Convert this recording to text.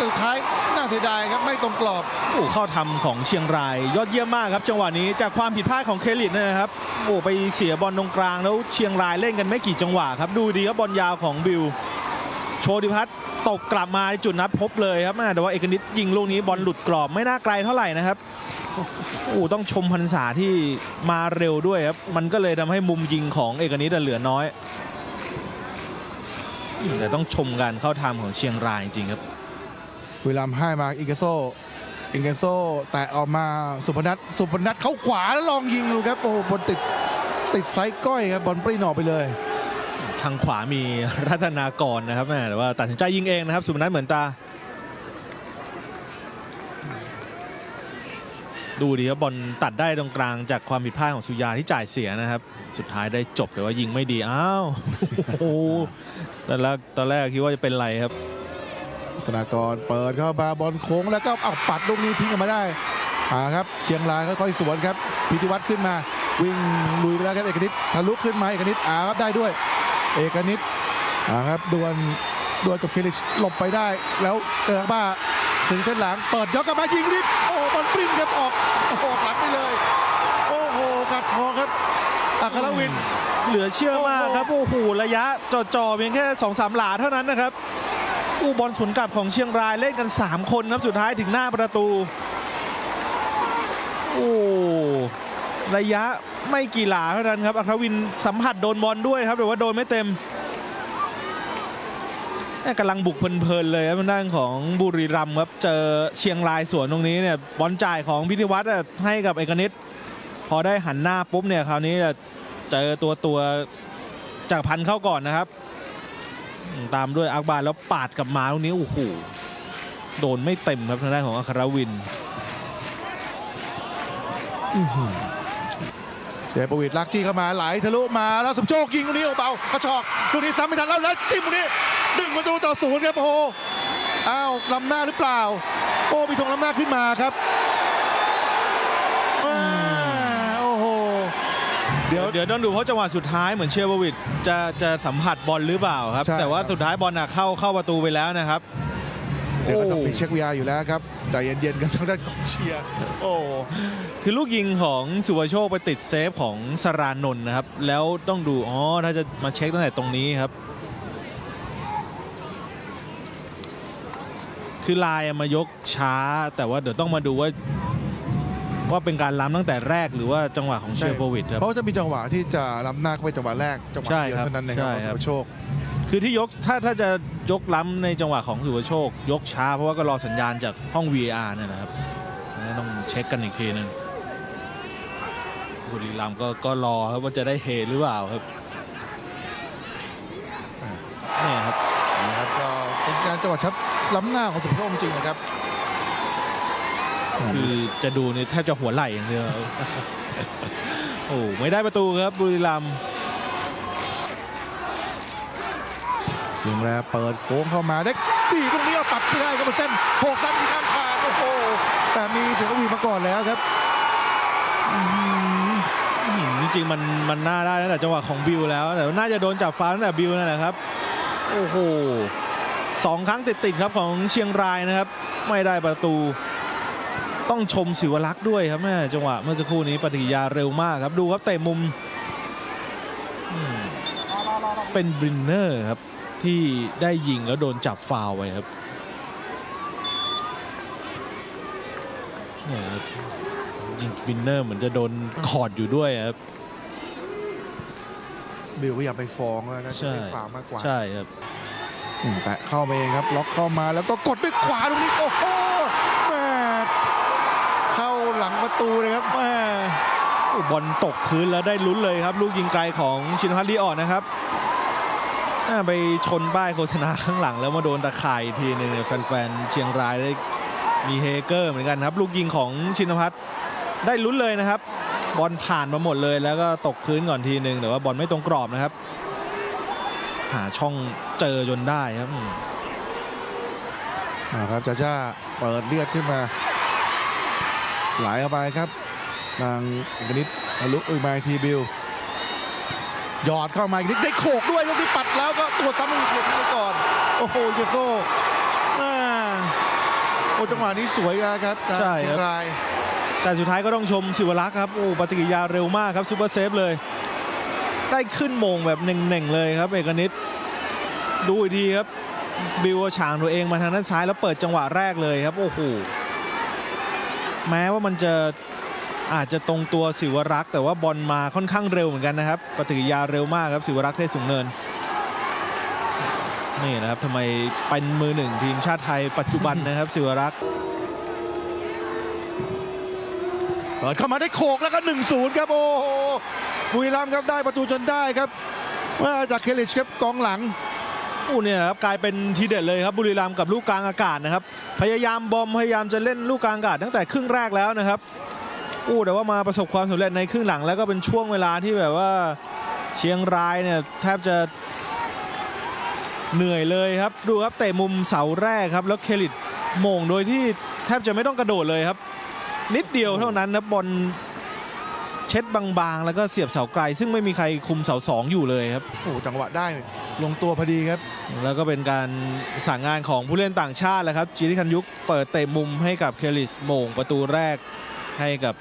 ครับแต่สุดท้ายน่าเสียดายครับไม่ตรงกรอบโอ้เข้าทำของเชียงราย ยอดเยี่ยมมากครับจังหวะนี้จากความผิดพลาดของเคลิตนะครับโอ้ไปเสียบอลตรงกลางแล้วเชียงรายเล่นกันไม่กี่จังหวะครับดูดีครับบอลยาวของบิว โชติพัฒน์ตกกลับมาจุดนัดพบเลยครับแม่แต่ว่าเอกนิตยิงลูกนี้บอลหลุดกรอบไม่น่าไกลเท่าไหร่นะครับโอ้ต้องชมพันษาที่มาเร็วด้วยครับมันก็เลยทำให้มุมยิงของเอกนิตเหลือน้อยแต่ต้องชมการเข้าทำของเชียงรายจริงครับ วิลามให้มาอิงเกโซอิงเกโซแตะออกมาสุพนัทสุพนัทเข้าขวาแล้วลองยิงดูครับโอ้บอลติดติดไซส์ก้อยครับบอลปริ้นออกไปเลย ทางขวามีรัตนากรนะครับแม่แต่ว่าตัดสินใจยิงเองนะครับ สุพนัทเหมือนตา ดูดีครับบอลตัดได้ตรงกลางจากความผิดพลาดของสุยาที่จ่ายเสียนะครับ สุดท้ายได้จบแต่ว่ายิงไม่ดีอ้าวโอ้โหตอนแรกตอนแรกคิดว่าจะเป็นไรครับ ธนากรเปิดเข้ามาบอลโค้งแล้วก็เอาปัดลูกนี้ทิ้งออกมาได้อ่าครับเชียงรายค่อยๆสวนครับพิธิวัตรขึ้นมา วิ่งลุยไปแล้วครับเอกนิตทะลุขึ้นมาเอกนิตอ่าครับได้ด้วย เอกนิตอ่าครับดวลดวลกับเคลิชหลบไปได้ แล้วเกิดบ้าถึงเส้นหลังเปิดยกกลับมายิงนิดโอ้บอลปริ้นครับออกออกหลังไปเลย โอ้โหกัดคอครับอัครวินเหลือเชื่อมากครับโอ้โหระยะจ่อๆเพียงแค่2อสามหลาเท่านั้นนะครับ อู้บอลสวนกลับของเชียงรายเล่นกัน 3 คนครับสุดท้ายถึงหน้าประตู โอ้ระยะไม่กี่หลาเท่านั้นครับอัครวินสัมผัสโดนบอลด้วยครับแต่ว่าโดนไม่เต็มกำลังบุกเพลินๆเลยครับด้านของบุรีรัมย์ครับเจอเชียงรายสวนตรงนี้เนี่ยบอลจ่ายของพิธิวัตรให้กับเอกนิตพอได้หันหน้าปุ๊บเนี่ยคราวนี้เจอตัวตัวจากพันเข้าก่อนนะครับ ตามด้วยอักบาแล้วปาดกลับมาตรงนี้โอ้โหโดนไม่เต็มครับทางด้านของอัครวินเชฟประวิตรลักจี้เข้ามาไหลทะลุมาแล้วสมโชคยิงลูกนี้เบากระชอกลูกนี้ซ้ำไม่ทันแล้วแล้วจิ้มลูกนี้ดึงประตูต่อศูนย์ครับโอ้โหอ้าวล้ำหน้าหรือเปล่า โอ้มีธงล้ำหน้าขึ้นมาครับอ่าโอ้โห เดี๋ยว เดี๋ยวต้องดูเพราะจังหวะสุดท้ายเหมือนเชียร์บวิดจะจะสัมผัสบอลหรือเปล่าครับ ใช่แต่ว่าครับ สุดท้ายบอลน่ะเข้าเข้าประตูไปแล้วนะครับเดี๋ยวก็ต้องโอ้มีเช็ควีอาร์อยู่แล้วครับใจเย็นๆกันทางด้านกองเชียร์โอ้ คือลูกยิงของสุวโชคไปติดเซฟของสรานนท์นะครับ แล้วต้องดูอ๋อถ้าจะมาเช็คตั้งแต่ตรงนี้ครับ คือลายอะมายกช้า แต่ว่าเดี๋ยวต้องมาดูว่า ว่าเป็นการล้ำตั้งแต่แรกหรือว่าจังหวะของเชียร์โควิดครับ เพราะจะมีจังหวะที่จะล้ำหน้าเข้าไปจังหวะแรกจังหวะใช่เดียวครับเท่านั้นนะครับใช่ของครัสุบภโชค คือที่ยกถ้าถ้าจะยกล้ำในจังหวะของสุวโชค ยกช้าเพราะว่าก็รอสัญญาณจากห้อง VAR เนี่ยนะครับต้องเช็คกันอีกทีหนึงบุรีรัมย์ก็ก็รอครับว่าจะได้เฮหรือเปล่าครับอ่านี่ครับนะครับก็เป็นการจังหวะชับล้ำหน้าของสุภโชคจริงๆนะครับ คือจะดูนี่แทบจะหัวไหล่อย่างเดียวโอ้ไม่ได้ประตูครับบุรีรัมย์ยิงแล้วเปิดโค้งเข้ามาได้ตีตรงนี้เอาปัดไม่ได้ครับบนเส้นโขกซ้ำที่ข้างคานโอ้โหแต่มีเสียงวีมาก่อนแล้วครับอื้อหือจริงๆมันมันน่าได้ตั้งแต่จังหวะของบิวแล้วแต่ว่าน่าจะโดนจับฟาวล์ตั้งแต่บิวนั่นแหละครับโอ้โหสองครั้งติดๆครับของเชียงรายนะครับ ไม่ได้ประตู ต้องชมศิวลักษณ์ด้วยครับแม่จังหวะเมื่อสักครู่นี้ปฏิกิริยาเร็วมากครับดูครับเตะมุมอืมเป็นบรินเนอร์ครับ ที่ได้ยิงแล้วโดนจับฟาวล์ไปครับเนี่ยครับยิงบรินเนอร์เหมือนจะโดนคอร์ดอยู่ด้วยครับบิวพยายามไปฟ้องแล้วนะใช่จะได้ฟาวล์มากกว่า ใช่ครับอืมแต่เข้ามาเองครับ ล็อกเข้ามาแล้วก็กดด้วยขวาตรงนี้โอ้โหแม่เข้า หลังประตูเลยครับแม่โอ้บอลตกพื้นแล้วได้ลุ้นเลยครับ ลูกยิงไกลของชินพัฒน์ลีออนนะครับอ่าไปชนป้ายโฆษณาข้างหลังแล้วมาโดนตะข่ายอีกทีหนึงเนี่ยแฟนๆเชียงรายได้มีเฮเกอร์เหมือนกันครับ ลูกยิงของชินพัฒน์ได้ลุ้นเลยนะครับ บอลผ่านมาหมดเลย แล้วก็ตกพื้นก่อนทีหนึ่งแต่ว่าบอลไม่ตรงกรอบนะครับ หาช่องเจอจนได้ครับอืมอ่าครับจ้าจ้าเปิดเลือดขึ้นมา ไหลเข้าไปครับทางเอกนิดทะลุอึมาอีกทีบิวหยอดเข้ามาอีกนิดได้โขกด้วยลูกที่ปัดแล้วก็ตัวซ้ำอีกเหรียญไปก่อน โอ้โหเยโซอ่าจังหวะนี้สวยนะครับทางใช่เชีคยรับงราย แต่สุดท้ายก็ต้องชมศิวรักษ์ครับโอ้ปฏิกิริยาเร็วมากครับซูเปอร์เซฟเลย ได้ขึ้นโมงแบบเน่งๆเลยครับ เอกนิตดูอีกทีครับ บิวฉางตัวเองมาทางด้านซ้ายแล้วเปิดจังหวะแรกเลยครับ โอ้โห แม้ว่ามันจะอาจจะตรงตัวศิวรักษ์แต่ว่าบอลมาค่อนข้างเร็วเหมือนกันนะครับปฏิกิริยาเร็วมากครับศิวรักษ์เทศสูงเนินนี่นะครับทำไมเป็นมือหนึ่งทีมชาติไทยปัจจุบันนะครับศิวรักษ์เปิดเข้ามาได้โขกแล้วก็ 1-0 ครับ โอ้โหบุรีรัมย์ครับได้ประตูจนได้ครับว่าจากเคลิชครับกองหลัง อู้เนี่ยครับกลายเป็นทีเด็ดเลยครับบุรีรัมย์กับลูกกลางอากาศนะครับ พยายามบอมพยายามจะเล่นลูกกลางอากาศตั้งแต่ครึ่งแรกแล้วนะครับอู้แต่ว่ามาประสบความสำเร็จในครึ่งหลังแล้วก็เป็นช่วงเวลาที่แบบว่าเชียงรายเนี่ยแทบจะเหนื่อยเลยครับดูครับเตะมุมเสาแรกครับแล้วเคลิตโมงโดยที่แทบจะไม่ต้องกระโดดเลยครับ นิดเดียวเท่านั้นนะบอล ช็ดบางๆ แล้วก็เสียบเสาไกล ซึ่งไม่มีใครคุมเสาสองอยู่เลยครับโอ้โหจังหวะได้ลงตัวพอดีครับ แล้วก็เป็นการสั่งงานของผู้เล่นต่างชาติแหละครับจิริคันยุกเปิดเตะมุมให้กับเคลิชโมงประตูแรกให้กับ